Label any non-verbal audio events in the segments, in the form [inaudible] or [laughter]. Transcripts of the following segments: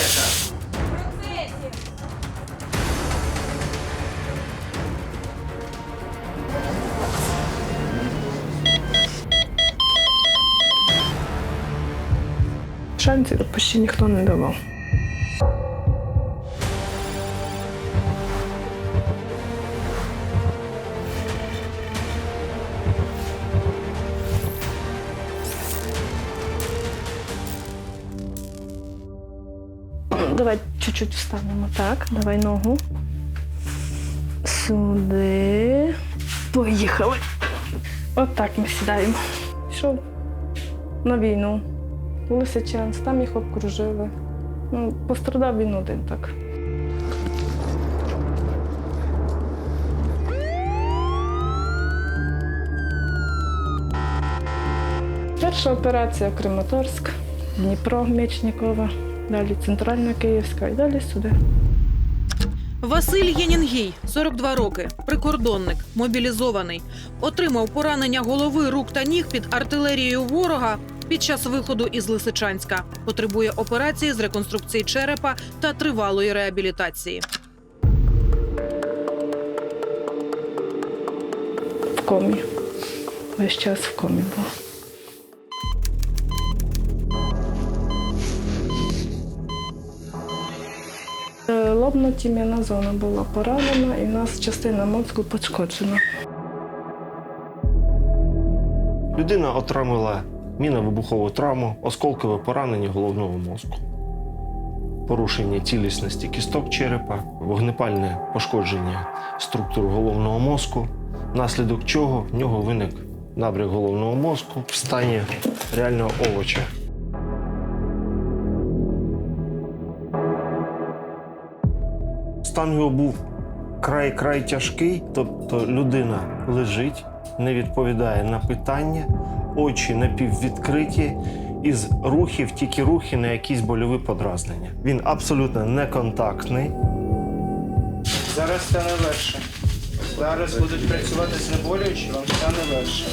Фамілія? Шансів почти ніхто не давав. Чуть-чуть встанемо. Так, давай ногу. Сюди. Поїхали. От так ми сідаємо. Пішов на війну. Лисичанськ, там їх обкружили. Ну, пострадав він один так. Перша операція Краматорськ, Дніпро, Мечникова, далі Центральна Київська і далі сюди. Василь Єнінгій, 42 роки, прикордонник, мобілізований. Отримав поранення голови, рук та ніг під артилерією ворога під час виходу із Лисичанська. Потребує операції з реконструкції черепа та тривалої реабілітації. В комі. Весь час в комі був. Е, Лобно-тім'яна зона була поранена, і в нас частина мозку пошкоджена. Людина отримала міновибухову травму, осколкове поранення головного мозку, порушення цілісності кісток черепа, вогнепальне пошкодження структур головного мозку, внаслідок чого в нього виник набряк головного мозку в стані реального овоча. Стан його був край-край тяжкий, тобто людина лежить, не відповідає на питання, очі напіввідкриті, із рухів тільки рухи на якісь больові подразнення. Він абсолютно неконтактний. Зараз стане легше. Зараз будуть працювати знеболюючі, вам стане легше.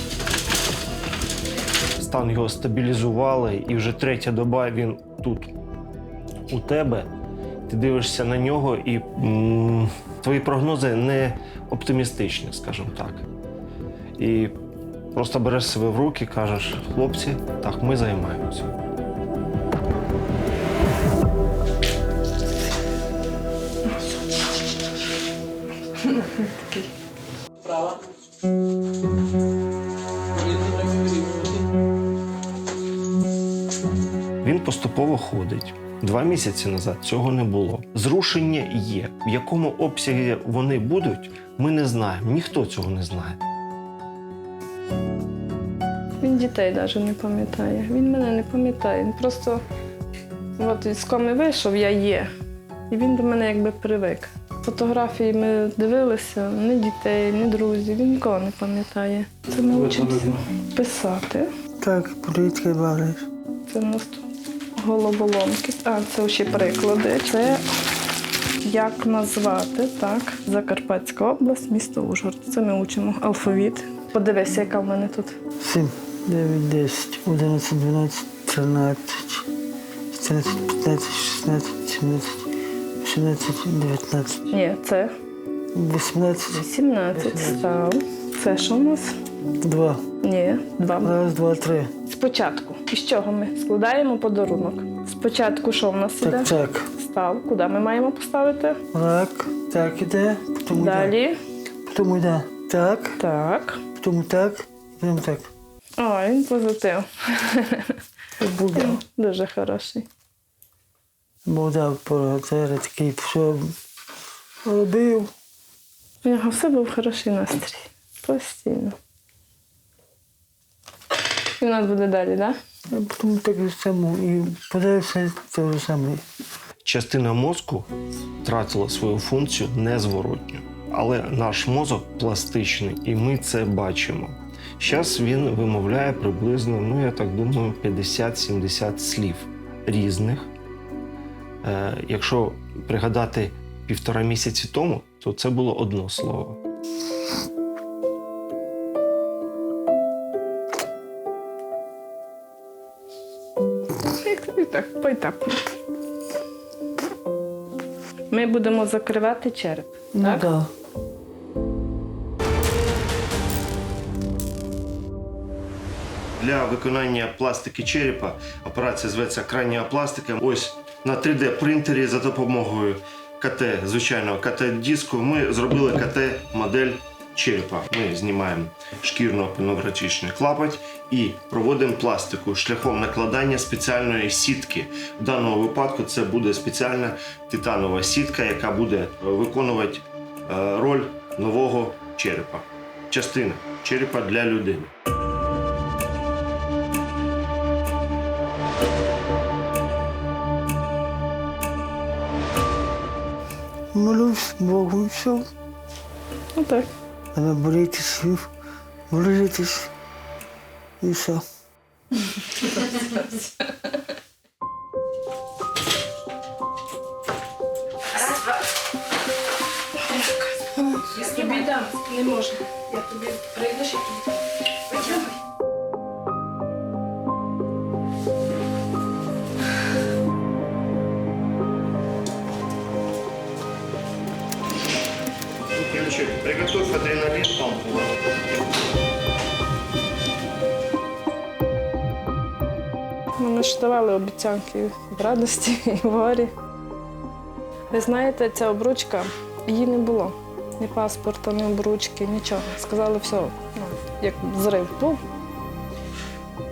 Стан його стабілізували, і вже третя доба він тут у тебе. Ти дивишся на нього, і м, твої прогнози не оптимістичні, скажімо так. І просто береш себе в руки, кажеш, хлопці, так, ми займаємося. Він поступово ходить. Два місяці назад цього не було. Зрушення є. В якому обсязі вони будуть, ми не знаємо. Ніхто цього не знає. Він дітей навіть не пам'ятає. Він мене не пам'ятає. Він просто от з коми вийшов, я є. І він до мене якби привик. Фотографії ми дивилися, ні дітей, ні друзів. Він нікого не пам'ятає. Це ми вчимося писати. Так, політки бачиш. Це в нас тут головоломки. А, це ще приклади. Це як назвати так. Закарпатська область, місто Ужгород. Це ми учимо алфавіт. Подивися, яка в мене тут. 7, 9, 10, 11, 12, 13, 14, 15, 16, 17, 18, 19, Ні, це 18, 18 став. Це що в нас? 2. Ні, два. Раз, два, три. Спочатку. Із чого ми складаємо подарунок? Спочатку що в нас іде? Так, так. Став. Куди ми маємо поставити? Так, так іде, потім йде. Далі. Потім йде. Так, Так. потім так, потім так. О, він позитив. Буде. [laughs] Дуже хороший. Буде поротер такий пішов. Робив. У нього все був хороший настрій. Постійно. І в нас буде далі, так? А так само. І подивився те ж саме. Частина мозку втратила свою функцію незворотню. Але наш мозок пластичний, і ми це бачимо. Зараз він вимовляє приблизно, ну я так думаю, 50-70 слів різних. Е, якщо пригадати півтора місяці тому, то це було одно слово. Так, поетапно. Ми будемо закривати череп. Ну так? да. Для виконання пластики черепа операція зветься краніопластика. Ось на 3D принтері за допомогою КТ, звичайного КТ-диску, ми зробили КТ-модель черепа. Ми знімаємо шкірно-пневратичний клапоть і проводимо пластику шляхом накладання спеціальної сітки. В даному випадку це буде спеціальна титанова сітка, яка буде виконувати е, роль нового черепа. Частина черепа для людини. Молюсь Богу і все. Ну так. Треба борітись, молитись і все. Я тобі дам, не можна. Я тобі прийдеш і тобі. Приготовь адреналин помпу. Ж давали обіцянки в радості і в горі. Ви знаєте, ця обручка, її не було. Ні паспорта, ні обручки, нічого. Сказали, все, ну, як зрив був.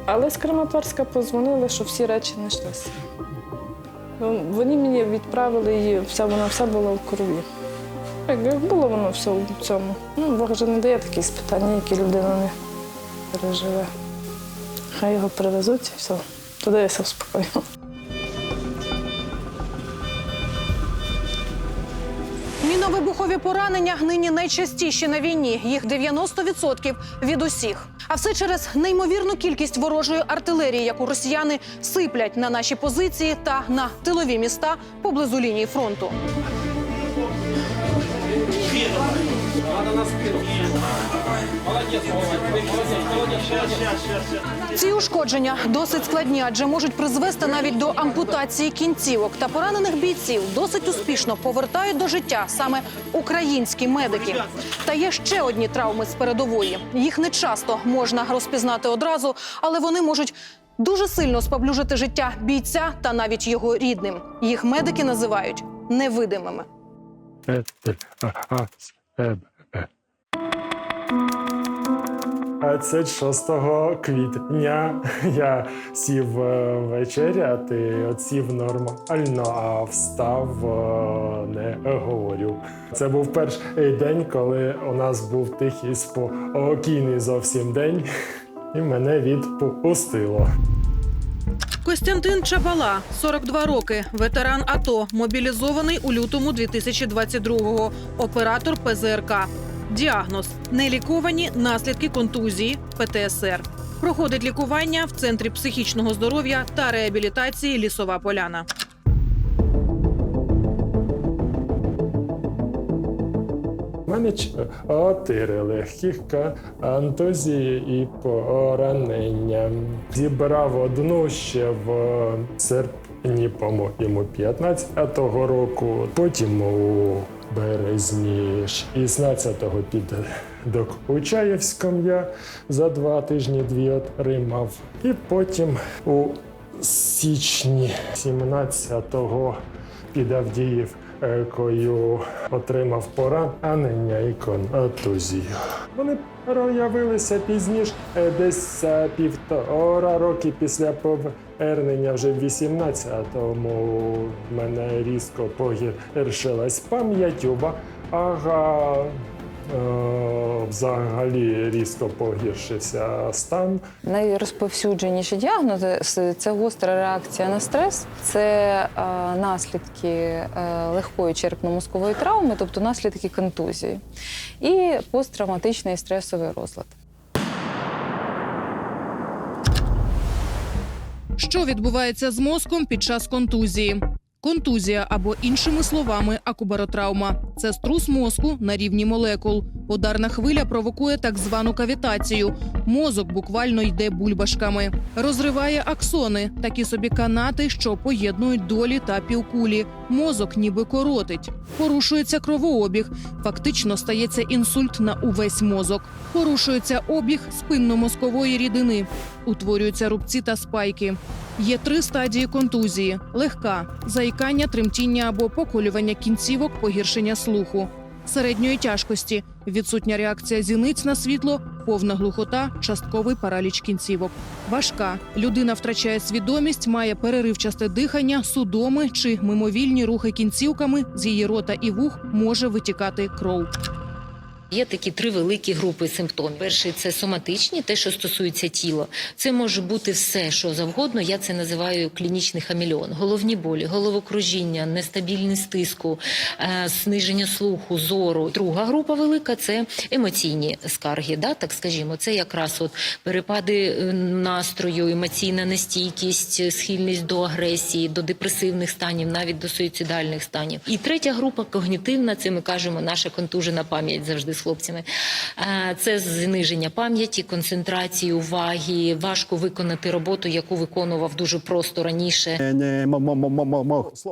Але з Краматорська позвонили, що всі речі знайшлися. Ну, Вони мені відправили її, вся вона вся була в крові. Як було воно все в цьому. Ну, Бог вже не дає такі спитання, які людина не переживе. Хай його привезуть і все. Туди я все успокою. Міновибухові поранення нині найчастіші на війні. Їх 90% від усіх. А все через неймовірну кількість ворожої артилерії, яку росіяни сиплять на наші позиції та на тилові міста поблизу лінії фронту. Ці ушкодження досить складні, адже можуть призвести навіть до ампутації кінцівок. Та поранених бійців досить успішно повертають до життя саме українські медики. Та є ще одні травми з передової. Їх не часто можна розпізнати одразу, але вони можуть. Дуже сильно споблюжити життя бійця та навіть його рідним. Їх медики називають невидимими. 26 квітня [laughs] я сів е, вечеряти, сів нормально, а встав е, не говорю. Це був перший день, коли у нас був тихий спокійний зовсім день, [laughs] і мене відпустило. Костянтин Чабала, 42 роки, ветеран АТО, мобілізований у лютому 2022-го, оператор ПЗРК. Діагноз неліковані наслідки контузії ПТСР. Проходить лікування в центрі психічного здоров'я та реабілітації Лісова Поляна. У мене чотири легких контузії і поранення. Зібрав одну ще в серпні, по-моєму, 15-го року. Потім у березні 16-го під Докучаєвськом я за два тижні дві отримав. І потім у січні 17-го під Авдіївкою отримав поранення і контузію. Вони проявилися пізніше, е, десь півтора роки після повернення, вже в 18-му в мене різко погіршилась пам'ять, ага. Е, взагалі різко погіршився стан. Найрозповсюдженіші діагнози це гостра реакція на стрес, це е, наслідки е, легкої черепно-мозкової травми, тобто наслідки контузії, і посттравматичний стресовий розлад. Що відбувається з мозком під час контузії? Контузія або іншими словами акубаротравма це струс мозку на рівні молекул. Ударна хвиля провокує так звану кавітацію. Мозок буквально йде бульбашками, розриває аксони, такі собі канати, що поєднують долі та півкулі. Мозок ніби коротить, порушується кровообіг. Фактично стається інсульт на увесь мозок. Порушується обіг спинномозкової рідини, утворюються рубці та спайки. Є три стадії контузії: легка заїкання, тремтіння або поколювання кінцівок, погіршення слуху. Середньої тяжкості відсутня реакція зіниць на світло, повна глухота, частковий параліч кінцівок. Важка людина втрачає свідомість, має переривчасте дихання, судоми чи мимовільні рухи кінцівками. З її рота і вух може витікати кров. Є такі три великі групи симптомів. Перший це соматичні, те, що стосується тіла. Це може бути все, що завгодно. Я це називаю клінічний хамільон. Головні болі, головокружіння, нестабільність тиску, е, зниження слуху, зору. Друга група велика це емоційні скарги. Да, так скажімо, це якраз от перепади е, настрою, емоційна нестійкість, схильність до агресії, до депресивних станів, навіть до суїцидальних станів. І третя група когнітивна. Це ми кажемо наша контужена пам'ять завжди хлопцями. Е, Це зниження пам'яті, концентрації уваги, важко виконати роботу, яку виконував дуже просто раніше.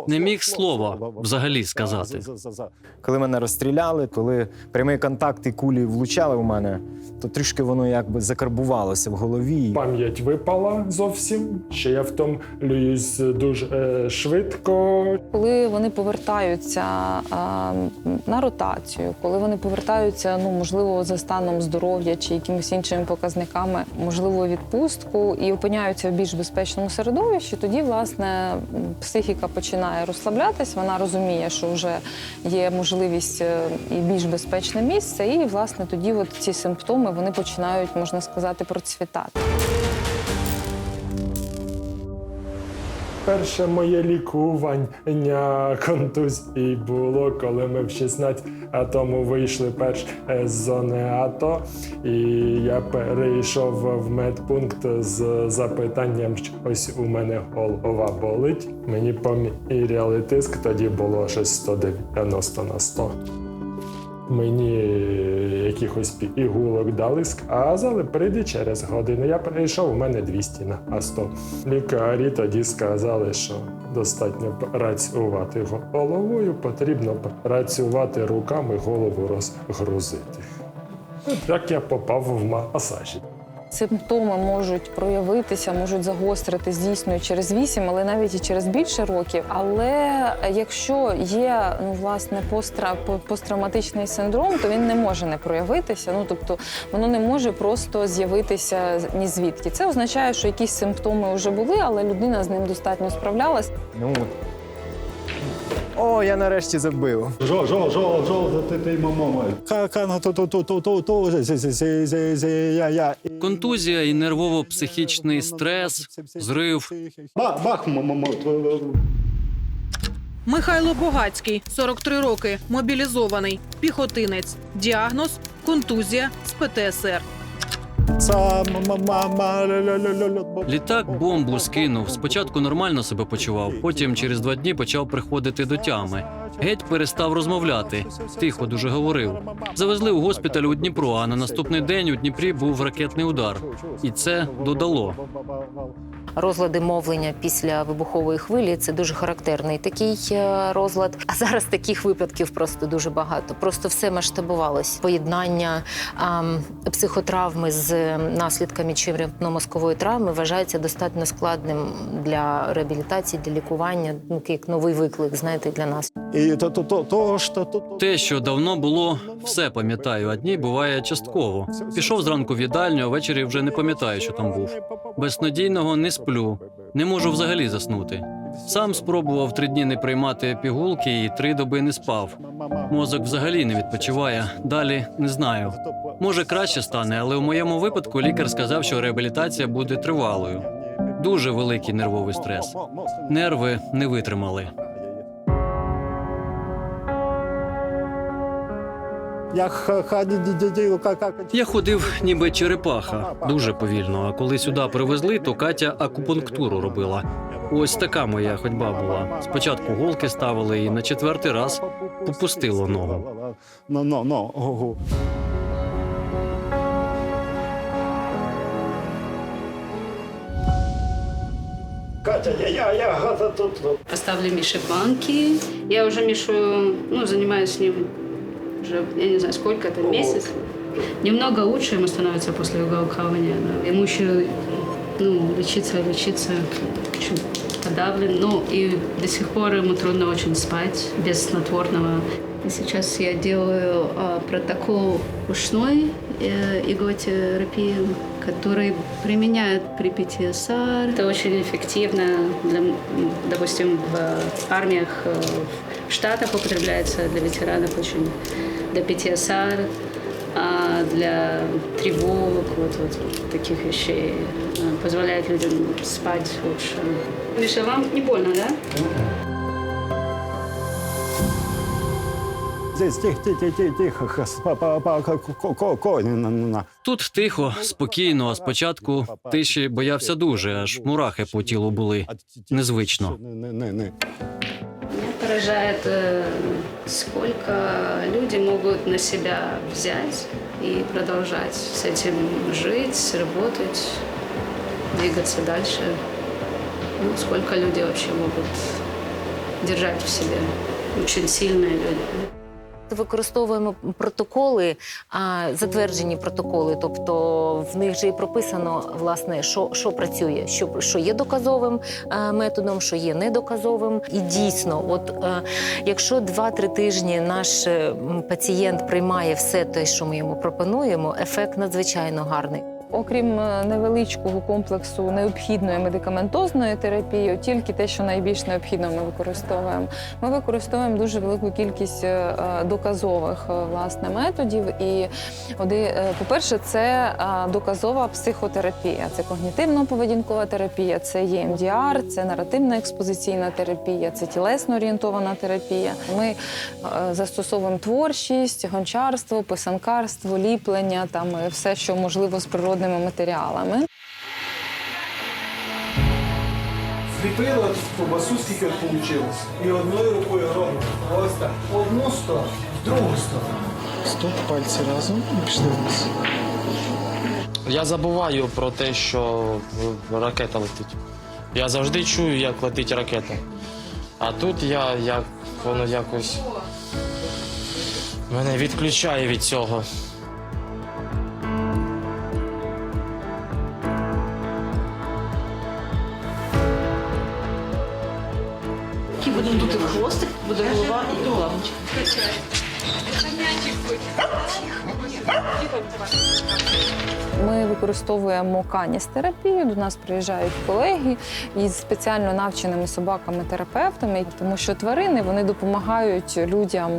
Не міг слова взагалі сказати. Коли мене розстріляли, коли прямий контакт і кулі влучали в мене, то трішки воно якби закарбувалося в голові. Пам'ять випала зовсім. Ще я втомлююсь дуже е, швидко. Коли вони повертаються а, на ротацію, коли вони повертаються, ну можливо, за станом здоров'я чи якимись іншими показниками, можливо, відпустку і опиняються в більш безпечному середовищі, тоді власне психіка починає розслаблятись. Вона розуміє, що вже є можливість е, і більш безпечне місце, і власне тоді от ці симптоми вони починають, можна сказати, процвітати. Перше моє лікування контузії було, коли ми в 16 тому вийшли перш е, з зони АТО, і я перейшов в медпункт з запитанням, що ось у мене голова болить. Мені поміряли тиск, тоді було щось 190 на 100. Мені якихось пігулок дали, сказали, прийди через годину. Я прийшов, у мене 200 на 100. Лікарі тоді сказали, що достатньо працювати головою, потрібно працювати руками, голову розгрузити. Так я попав в масажі. Симптоми можуть проявитися, можуть загостритись дійсно через 8, але навіть і через більше років. Але якщо є ну власне постра, посттравматичний синдром, то він не може не проявитися. Ну тобто воно не може просто з'явитися ні звідки. Це означає, що якісь симптоми вже були, але людина з ним достатньо справлялась. Ну, о, я нарешті забив. Жо, жо, жо, жо, ти ти мамо. Контузія і нервово-психічний стрес, зрив. Бах, бах, мамо. Михайло Богацький, 43 роки, мобілізований, піхотинець. Діагноз контузія з ПТСР. Літак бомбу скинув. Спочатку нормально себе почував, потім через два дні почав приходити до тями. Геть перестав розмовляти. Тихо дуже говорив. Завезли у госпіталь у Дніпро, а на наступний день у Дніпрі був ракетний удар. І це додало. Розлади мовлення після вибухової хвилі це дуже характерний такий е, розлад. А зараз таких випадків просто дуже багато. Просто все масштабувалось. Поєднання ам, психотравми з наслідками черепно-мозкової травми вважається достатньо складним для реабілітації, для лікування. Ну як новий виклик, знаєте, для нас. І то, то, то, то, то. Те, що давно було, все пам'ятаю, а дні буває частково. Пішов зранку в їдальню, а ввечері вже не пам'ятаю, що там був. Без надійного не сплю, не можу взагалі заснути. Сам спробував три дні не приймати пігулки і три доби не спав. Мозок взагалі не відпочиває. Далі не знаю. Може, краще стане, але у моєму випадку лікар сказав, що реабілітація буде тривалою. Дуже великий нервовий стрес. Нерви не витримали. Я. Ходив ніби черепаха, дуже повільно. А коли сюди привезли, то Катя акупунктуру робила. Ось така моя ходьба була. Спочатку голки ставили, і на четвертий раз попустило ногу. Ну, ну, ну. Катя, я, я, я, тут. Поставили Мише банки. Я уже Мишу, ну, занимаюсь с ним уже, я не знаю, сколько это, месяц. Немного лучше ему становится после иглоукалывания. да. Ему еще, ну, лечиться, лечиться подавлен. Ну, и до сих пор ему трудно очень спать без снотворного. И сейчас я делаю а, протокол ушной э, иглотерапии, который применяют при ПТСР. Это очень эффективно, для, допустим, в армиях э, в Штатах употребляется для ветеранов очень, для ПТСР, а для тревог, вот, вот таких вещей. э, Позволяет людям спать лучше. Миша, вам не больно, да? Здесь тихо. Тут тихо, спокійно, а спочатку тиші боявся дуже, аж мурахи по тілу були. Незвично. Не, не, сколько люди могут на себя взять и продолжать с этим жить, работать, двигаться дальше. Ну, сколько люди вообще могут держать в себе. Очень сильные люди. Використовуємо протоколи, затверджені протоколи, тобто в них же і прописано власне, що, що працює, що, що є доказовим е, методом, що є недоказовим. І дійсно, от е, якщо 2-3 тижні наш пацієнт приймає все те, що ми йому пропонуємо, ефект надзвичайно гарний. Окрім е, невеличкого комплексу необхідної медикаментозної терапії, тільки те, що найбільш необхідно, ми використовуємо. Ми використовуємо дуже велику кількість е, е, доказових власне методів. І по-перше, це доказова психотерапія, це когнітивно-поведінкова терапія, це ЄМДР, це наративна експозиційна терапія, це тілесно орієнтована терапія. Ми застосовуємо творчість, гончарство, писанкарство, ліплення, там все, що можливо з природними матеріалами. Зліпили от ковбасу, скільки вийшло. І одною рукою робимо. Ось так. Одну сторону, в другу сторону. Стоп, пальці разом і пішли вниз. Я забуваю про те, що ракета летить. Я завжди чую, як летить ракета. А тут я як воно якось мене відключає від цього. Будемо тут хвостик, буде голова і плавничок. Ми використовуємо каністерапію. До нас приїжджають колеги із спеціально навченими собаками-терапевтами, тому що тварини вони допомагають людям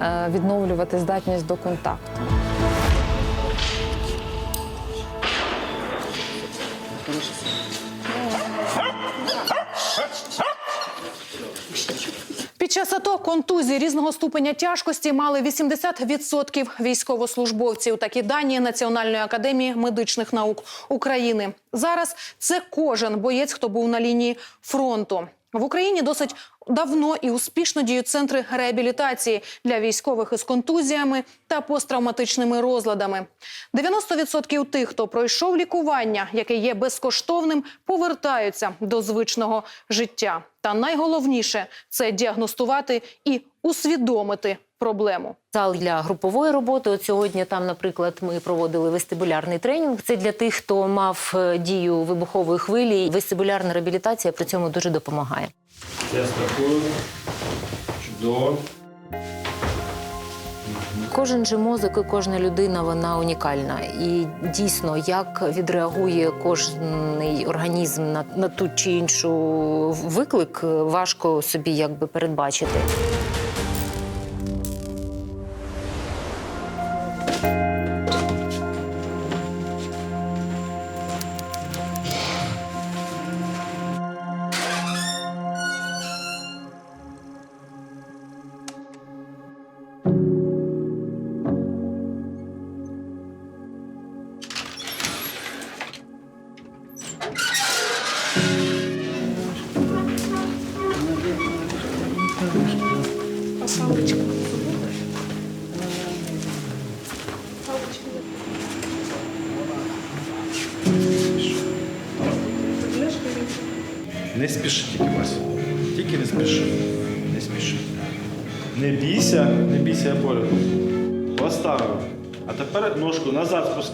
е, відновлювати здатність до контакту. Контузії різного ступеня тяжкості мали 80% військовослужбовців. Такі дані Національної академії медичних наук України. Зараз це кожен боєць, хто був на лінії фронту. В Україні досить давно і успішно діють центри реабілітації для військових із контузіями та посттравматичними розладами. 90% тих, хто пройшов лікування, яке є безкоштовним, повертаються до звичного життя. Та найголовніше це діагностувати і усвідомити проблему. Зал для групової роботи. От сьогодні там, наприклад, ми проводили вестибулярний тренінг. Це для тих, хто мав е, дію вибухової хвилі. Вестибулярна реабілітація при цьому дуже допомагає. Я страхую. Чудово. Кожен же мозок і кожна людина вона унікальна. І дійсно, як відреагує кожний організм на, на ту чи іншу виклик, важко собі якби передбачити.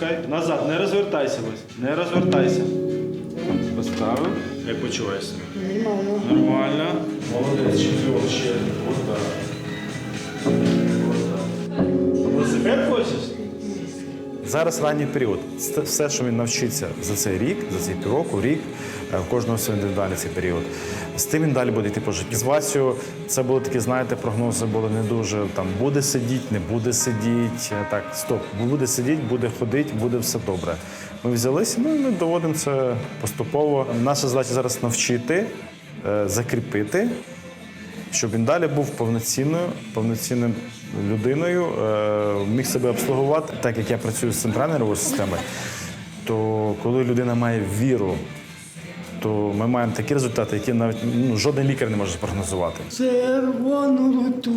Назад. Назад. Не розвертайся, Вась. Не розвертайся. Поставив. Як почуваєшся? Нормально. Нормально. Молодець, чемпіон ще. так. Велосипед хочеш? Зараз ранній період. Це Все, що він навчиться за цей рік, за цей півроку, рік, кожного свій індивідуальний цей період. З тим він далі буде йти по житті. З Васю це були такі, знаєте, прогнози були не дуже там буде сидіти, не буде сидіти. Так, стоп, буде сидіти, буде ходити, буде все добре. Ми взялися, ну і ми доводимо це поступово. Наша задача зараз навчити, е, закріпити, щоб він далі був повноцінною, повноцінним людиною, е, міг себе обслугувати, так як я працюю з центральною нервовою системою, то коли людина має віру, то ми маємо такі результати, які навіть ну, жоден лікар не може спрогнозувати. Червону руту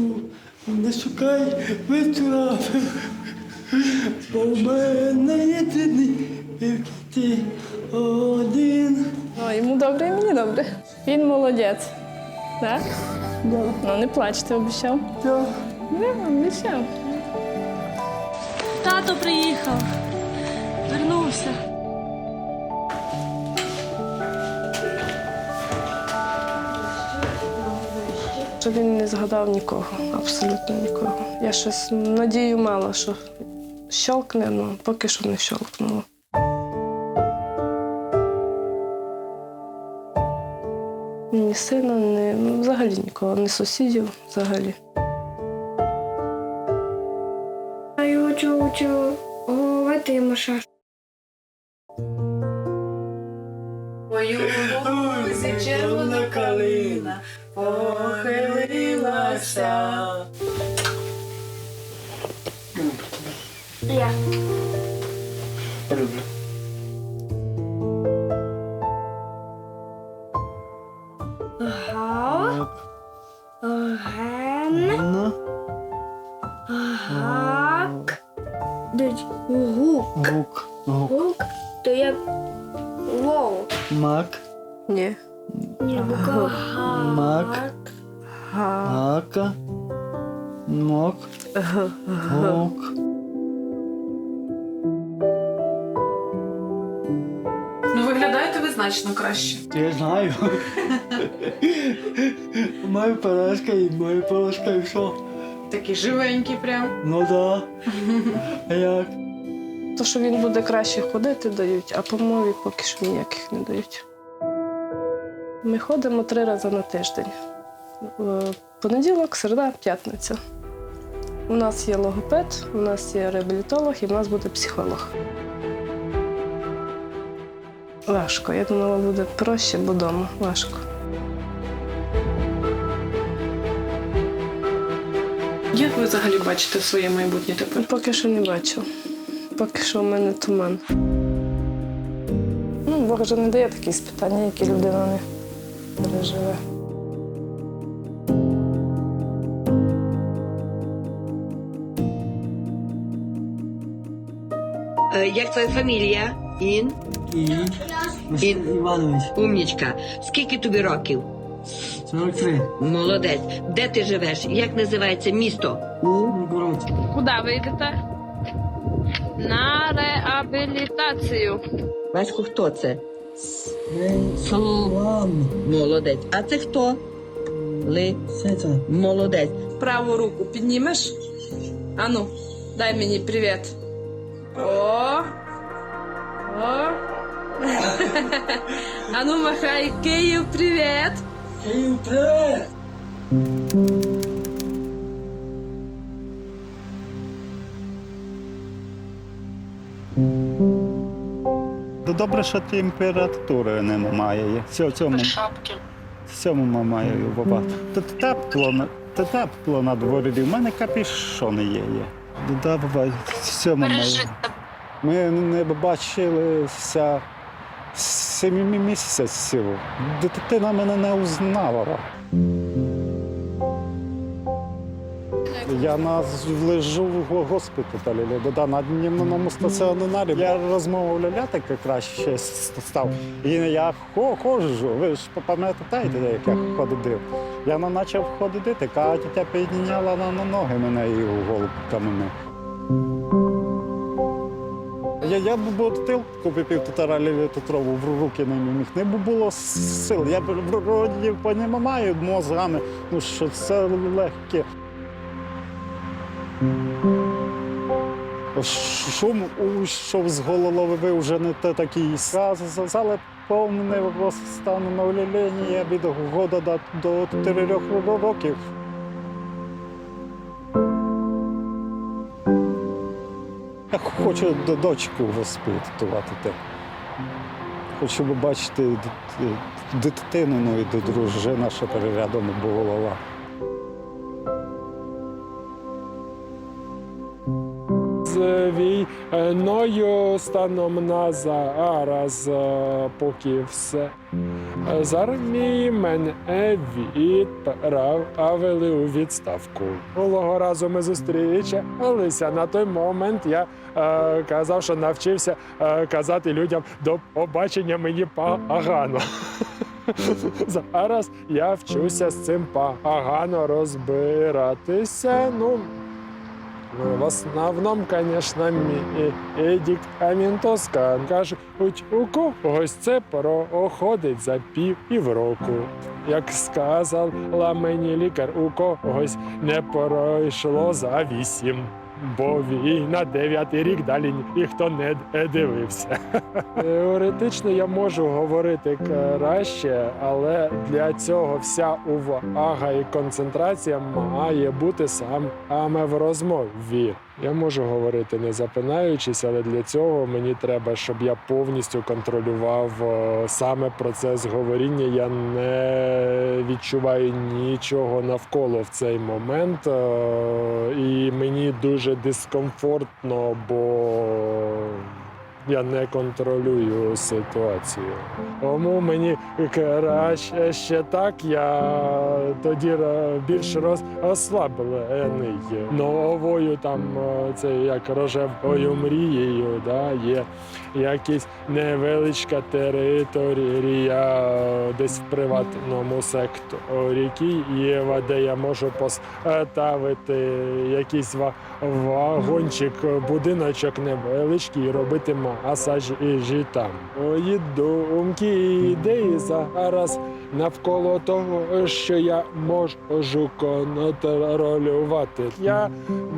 не шукай витрапи, бо в мене єдиний ти один. О, йому добре і мені добре. Він молодець. Так? Да. Ну не плач, ти обіцяв? Да. Не, обіцяв. Тато приїхав. Вернувся. Що він не згадав нікого, абсолютно нікого. Я щось надію мала, що щолкне, але поки що не щолкнуло. Ні сина, ні, ну, взагалі нікого, ні сусідів взагалі. А я хочу, хочу говорити йому ще. Ой, червона Дить. Гук. Гук. Гук. То як вов. Мак. Ні. Ні, буква Га. Мак. Гака. Мок. Гук. Ну, виглядаєте ви значно краще. Я знаю. [laughs] Моя поразка і моя поразка і що? Такий живенький прям. Ну да. А як? То, що він буде краще ходити, дають, а по мові поки що ніяких не дають. Ми ходимо три рази на тиждень. Е, Понеділок, середа, п'ятниця. У нас є логопед, у нас є реабілітолог і в нас буде психолог. Важко. Я думала, буде проще, бо вдома важко. Як ви взагалі бачите своє майбутнє тепер? Поки що не бачу. Поки що в мене туман. Ну, Бог вже не дає такі спитання, які людина не переживе. Як твоя фамілія? Ін? І Ін. Іванович. Умнічка. Скільки тобі років? 43. Молодець. Де ти живеш? Як називається місто? Ужгород. Куди ви йдете? На реабілітацію. Ваську, хто це? Славно. Молодець. А це хто? Ли. Сета. Молодець. Праву руку піднімеш? Ану, дай мені привіт. О! О! [laughs] Ану, махай Київ, привіт! Привет! Ну, Добре, що температури немає. В цьому, Шапки. в цьому маю бувати. Тут тепло, на- тепло на дворі. У мене капішони є. є. Да, буває, в цьому маю. Ми не бачилися семи місяців. Дитина мене не узнавала. Я на лежу в госпіталі, на дневному стаціонарі. Я розмовляти краще став. І я ходжу. Ви ж пам'ятаєте, як я ходив? Я почав ходити, Катя підняла на ноги мене і голову каменю. Я, я б бутилку випив півтора літрову в руки не міг. Не було сил. Я б вроді понімаю мозгами, ну що це легке. Шум ушов з голови вже не те такий. Сказали повне восстановлення від года до, 4 років. Я хочу до дочку воспитувати. те. Хочу д- дитину, ну і дружина, що перерядом була. Війною станом на зараз, е, поки все. Е, З армії мене відправили у відставку. Минулого разу ми зустрічалися. На той момент я казав, що навчився е, казати людям до побачення мені погано. [laughs] Зараз я вчуся з цим погано розбиратися. Ну, Ну, в основному, звісно, медикаментозка. Кажуть, у когось це проходить за півроку. Як сказала мені лікар, у когось не пройшло за вісім. Бо війна дев'ятий рік далі ніхто не дивився. [laughs] Теоретично я можу говорити краще, але для цього вся увага і концентрація має бути саме в розмові. Я можу говорити не запинаючись, але для цього мені треба, щоб я повністю контролював е, саме процес говоріння. Я не відчуваю нічого навколо в цей момент, е, і мені дуже дискомфортно, бо я не контролюю ситуацію. Тому мені краще ще так, я тоді більш роз, розслаблений. Новою там е, це як рожевою мрією, да, є якась невеличка територія десь в приватному секторі Києва, де я можу поставити якийсь ва- вагончик, будиночок невеличкий і робити масажі житам. Мої думки і ідеї зараз навколо того, що я можу контролювати. Я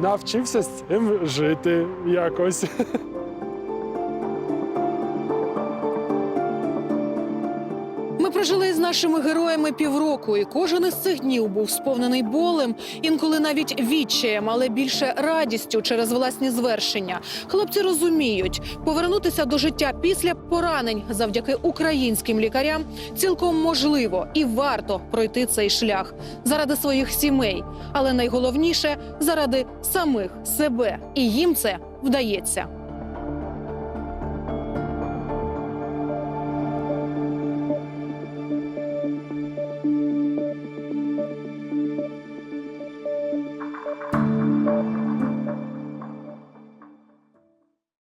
навчився з цим жити якось. [laughs] нашими героями півроку, і кожен із цих днів був сповнений болем, інколи навіть відчаєм, але більше радістю через власні звершення. Хлопці розуміють, повернутися до життя після поранень завдяки українським лікарям цілком можливо і варто пройти цей шлях заради своїх сімей, але найголовніше заради самих себе, і їм це вдається.